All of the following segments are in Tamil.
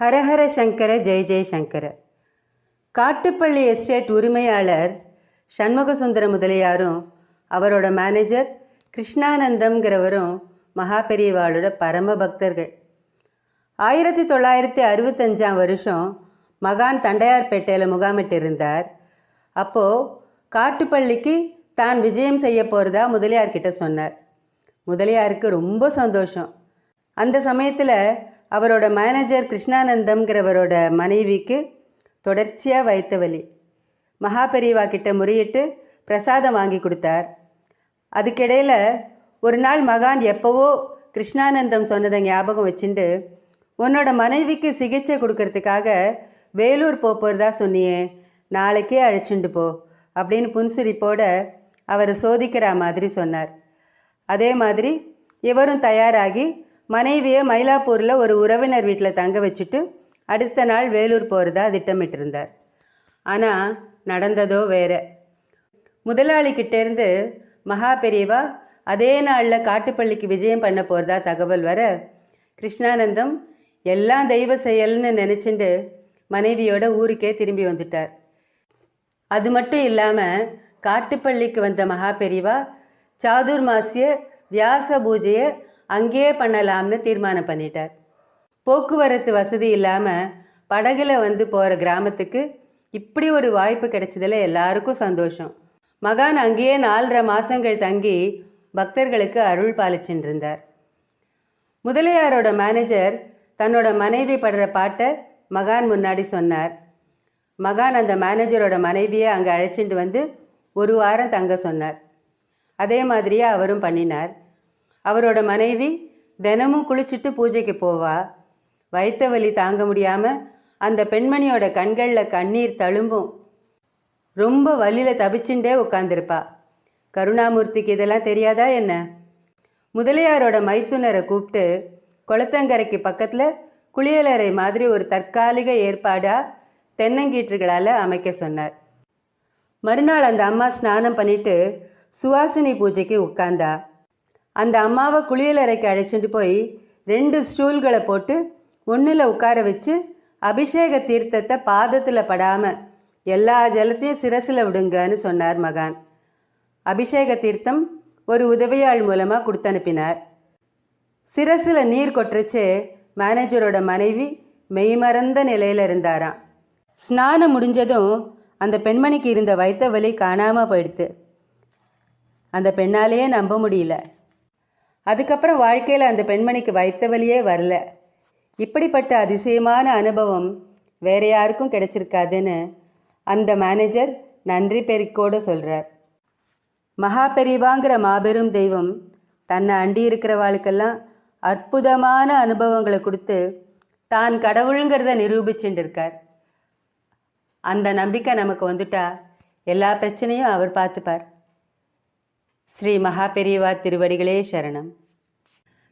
ஹரஹர சங்கர ஜெய ஜெயசங்கர காட்டுப்பள்ளி எஸ்டேட் உரிமையாளர் சண்முகசுந்தர முதலியாரும் அவரோட மேனேஜர் கிருஷ்ணானந்தம்ங்கிறவரும் மகா பெரியவாளோட பரம பக்தர்கள். ஆயிரத்தி தொள்ளாயிரத்தி அறுபத்தஞ்சாம் வருஷம் மகான் தண்டையார்பேட்டையில் முகாமிட்டிருந்தார். அப்போது காட்டுப்பள்ளிக்கு தான் விஜயம் செய்ய போகிறதா முதலியார்கிட்ட சொன்னார். முதலியாருக்கு ரொம்ப சந்தோஷம். அந்த சமயத்தில் அவரோட மேனேஜர் கிருஷ்ணானந்தம்ங்கிறவரோட மனைவிக்கு தொடர்ச்சியாக வைத்த வலி. மகாபெரிவா கிட்ட முறையிட்டு பிரசாதம் வாங்கி கொடுத்தார். அதுக்கிடையில் ஒரு நாள் மகான் எப்போவோ கிருஷ்ணானந்தம் சொன்னதை ஞாபகம் வச்சுட்டு உன்னோட மனைவிக்கு சிகிச்சை கொடுக்கறதுக்காக வேலூர் போக போகிறதா சொன்னியே நாளைக்கே அழைச்சிண்டு போ அப்படின்னு புன்சிரிப்போட அவரை சோதிக்கிற மாதிரி சொன்னார். அதே மாதிரி இவரும் தயாராகி மனைவியை மயிலாப்பூரில் ஒரு உறவினர் வீட்டில் தங்க வச்சுட்டு அடுத்த நாள் வேலூர் போகிறதா திட்டமிட்டிருந்தார். ஆனால் நடந்ததோ வேற. முதலாளிகிட்டேருந்து மகா பெரியவா அதே நாளில் காட்டுப்பள்ளிக்கு விஜயம் பண்ண போகிறதா தகவல் வர கிருஷ்ணானந்தம் எல்லாம் தெய்வ செயல்னு நினச்சிண்டு மனைவியோட ஊருக்கே திரும்பி வந்துட்டார். அது மட்டும் இல்லாமல் காட்டுப்பள்ளிக்கு வந்த மகா பெரியவா சாதுர்மாசிய வியாச பூஜையை அங்கேயே பண்ணலாம்னு தீர்மானம் பண்ணிட்டார். போக்குவரத்து வசதி இல்லாமல் படகுல வந்து போகிற கிராமத்துக்கு இப்படி ஒரு வாய்ப்பு கிடைச்சதில் எல்லாருக்கும் சந்தோஷம். மகான் அங்கேயே நாலரை மாதங்கள் தங்கி பக்தர்களுக்கு அருள் பாலிச்சுட்டு இருந்தார். முதலியாரோட மேனேஜர் தன்னோட மனைவி படுற பாட்டை மகான் முன்னாடி சொன்னார். மகான் அந்த மேனேஜரோட மனைவியை அங்கே அழைச்சிட்டு வந்து ஒரு வாரம் தங்க சொன்னார். அதே மாதிரியே அவரும் பண்ணினார். அவரோட மனைவி தினமும் குளிச்சுட்டு பூஜைக்கு போவா. வயிற்று வலி தாங்க முடியாமல் அந்த பெண்மணியோட கண்களில் கண்ணீர் தழும்பும். ரொம்ப வலியில் தவிச்சுண்டே உட்காந்துருப்பா கருணாமூர்த்திக்கு இதெல்லாம் தெரியாதா என்ன? முதலியாரோட மைத்துனரை கூப்பிட்டு குளத்தங்கரைக்கு பக்கத்தில் குளியலறை மாதிரி ஒரு தற்காலிக ஏற்பாடாக தென்னங்கீற்றுகளால் அமைக்க சொன்னார். மறுநாள் அந்த அம்மா ஸ்நானம் பண்ணிட்டு சுவாசினி பூஜைக்கு உட்கார்ந்தா. அந்த அம்மாவை குளியலறைக்கு அழைச்சிட்டு போய் ரெண்டு ஸ்டூல்களை போட்டு ஒன்றில் உட்கார வச்சு அபிஷேக தீர்த்தத்தை பாதத்தில் படாமல் எல்லா ஜலத்தையும் சிரசில் விடுங்கன்னு சொன்னார் மகான். அபிஷேக தீர்த்தம் ஒரு உதவியாள் மூலமாக கொடுத்து அனுப்பினார். சிரசில் நீர் கொட்டுறச்சே மேனேஜரோட மனைவி மெய்மறந்த நிலையில் இருந்தாராம். ஸ்நானம் முடிஞ்சதும் அந்த பெண்மணிக்கு இருந்த வைத்த வலி காணாமல் போயிடுத்து. அந்த பெண்ணாலேயே நம்ப முடியல. அதுக்கப்புறம் வாழ்க்கையில் அந்த பெண்மணிக்கு வைத்த வழியே வரல. இப்படிப்பட்ட அதிசயமான அனுபவம் வேற யாருக்கும் கிடைச்சிருக்காதுன்னு அந்த மேனேஜர் நன்றி பெருக்கோடு சொல்கிறார் மகா பெரிவாங்கிற மாபெரும் தெய்வம் தன்னை அண்டி இருக்கிறவாளுக்கெல்லாம் அற்புதமான அனுபவங்களை கொடுத்து தான் கடவுளுங்கிறத நிரூபிச்சுட்டு இருக்கார் அந்த நம்பிக்கை நமக்கு வந்துட்டா எல்லா பிரச்சனையும் அவர் பார்த்துப்பார். ஸ்ரீ மகா பெரியவா திருவடிகளே சரணம்.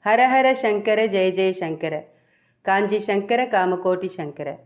ஹரஹர சங்கர ஜெய ஜெய சங்கர. காஞ்சி சங்கர காமகோட்டி சங்கர.